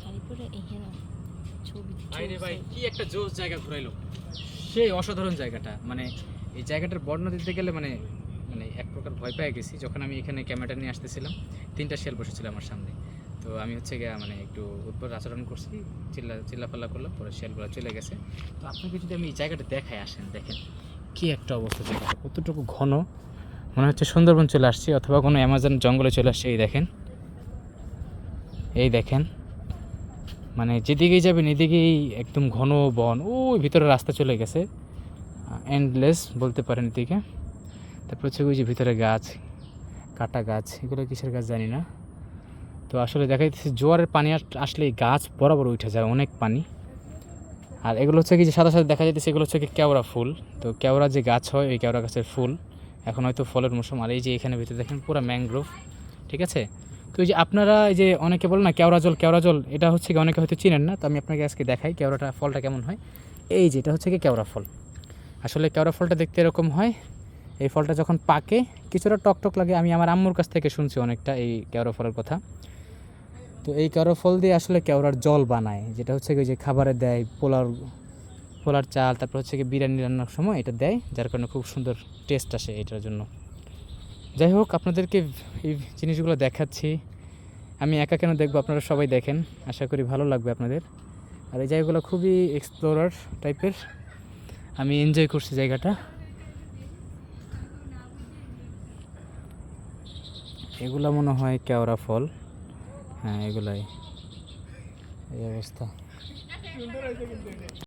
শাড়ি পরে এখানে ছবি আরে ভাই কি একটা জোস জায়গা ঘুরাইলো। সেই অসাধারণ জায়গাটা মানে এই জায়গাটার বর্ণনা দিতে গেলে মানে মানে এক প্রকার ভয় পেয়ে গেছি। যখন আমি এখানে ক্যামেরাটা নিয়ে আসতেছিলাম তিনটা শেল বসেছিল আমার সামনে। তো আমি হচ্ছে গিয়ে মানে একটু উদ্ভট আচরণ করছি চিল্লা চিল্লাফাল্লা করলাম পরে শেলগুলো চলে গেছে। তো আপনাকে যদি আমি এই জায়গাটা দেখাই আসেন দেখেন কি একটা অবস্থা জায়গাটা কতটুকু ঘন। মনে হচ্ছে সুন্দরবন চলে আসছি অথবা কোনো অ্যামাজন জঙ্গলে চলে আসছে এই দেখেন। এই দেখেন। মানে যেদিকেই যাবেন, এদিকেই একদম ঘন বন, ওই ভিতরে রাস্তা চলে গেছে। এন্ডলেস বলতে পারেন এদিকে। তারপর হচ্ছে ওই যে ভিতরে গাছ, কাটা গাছ, এগুলো কিসের গাছ জানি না। তো আসলে দেখা যাচ্ছে জোয়ারের পানি আস- আসলে গাছ বরাবর উঠে যায় অনেক পানি। আর এগুলো হচ্ছে কি যে সাদা সাদা দেখা যাচ্ছে এগুলো হচ্ছে কি কেওড়া ফুল। তো কেওড়া যে গাছ হয় ওই কেওড়া গাছের ফুল। এখন হয়তো ফলের মৌসুম, আর এই যে এখানে ভিতরে দেখেন পুরো ম্যাংগ্রোভ ঠিক আছে? তো যে আপনারা এই যে অনেকে বলেন না, কেওড়া জল কেওড়া জল, এটা হচ্ছে কি অনেকে হয়তো চিনেন না, তো আমি আপনাকে আজকে দেখাই কেওড়াটা, ফলটা কেমন হয়। এই যে এটা হচ্ছে কি কেওড়া ফল। আসলে কেওড়া ফলটা দেখতে এরকম হয়, এই ফলটা যখন পাকে, কিছুটা টকটক লাগে, আমি আমার আম্মুর কাছ থেকে শুনছি অনেকটা এই কেওড়া ফলের কথা। তো এই কেওড়া ফল দিয়ে আসলে কেওড়ার জল বানায়, যেটা হচ্ছে কি যে খাবারে দেয় পোলার পোলার চাল, তারপর হচ্ছে কি বিরিয়ানি রান্নার সময় এটা দেয়, যার কারণে খুব সুন্দর টেস্ট আসে এটার জন্য। যাই হোক, আপনাদেরকে এই জিনিসগুলো দেখাচ্ছি। আমি একা কেন দেখব? আপনারা সবাই দেখেন। আশা করি ভালো লাগবে আপনাদের। আর এই জায়গাগুলো খুবই এক্সপ্লোরার টাইপের আমি এনজয় করছি জায়গাটা। এগুলা মনে হয় কেওড়া ফল। হ্যাঁ এগুলাই। এই অবস্থা।